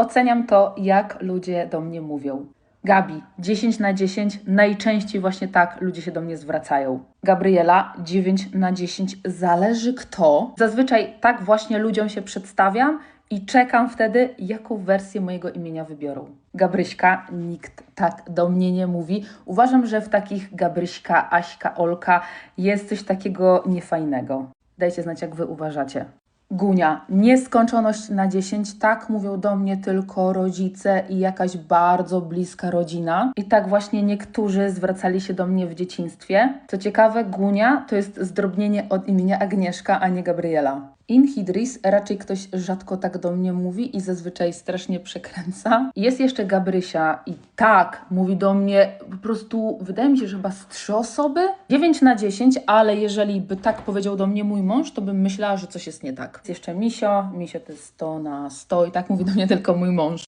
Oceniam to, jak ludzie do mnie mówią. Gabi, 10 na 10, najczęściej właśnie tak ludzie się do mnie zwracają. Gabriela, 9 na 10, zależy kto. Zazwyczaj tak właśnie ludziom się przedstawiam i czekam wtedy, jaką wersję mojego imienia wybiorą. Gabryśka, nikt tak do mnie nie mówi. Uważam, że w takich Gabryśka, Aśka, Olka jest coś takiego niefajnego. Dajcie znać, jak wy uważacie. Gunia, nieskończoność na 10, tak mówią do mnie tylko rodzice i jakaś bardzo bliska rodzina. I tak właśnie niektórzy zwracali się do mnie w dzieciństwie. Co ciekawe, Gunia to jest zdrobnienie od imienia Agnieszka, a nie Gabriela. Inhidris raczej ktoś rzadko tak do mnie mówi i zazwyczaj strasznie przekręca. Jest jeszcze Gabrysia i tak mówi do mnie po prostu, wydaje mi się, że chyba z trzy osoby. 9 na 10, ale jeżeli by tak powiedział do mnie mój mąż, to bym myślała, że coś jest nie tak. Jest jeszcze Misio, Misio to jest 100 na 100 i tak mówi do mnie tylko mój mąż.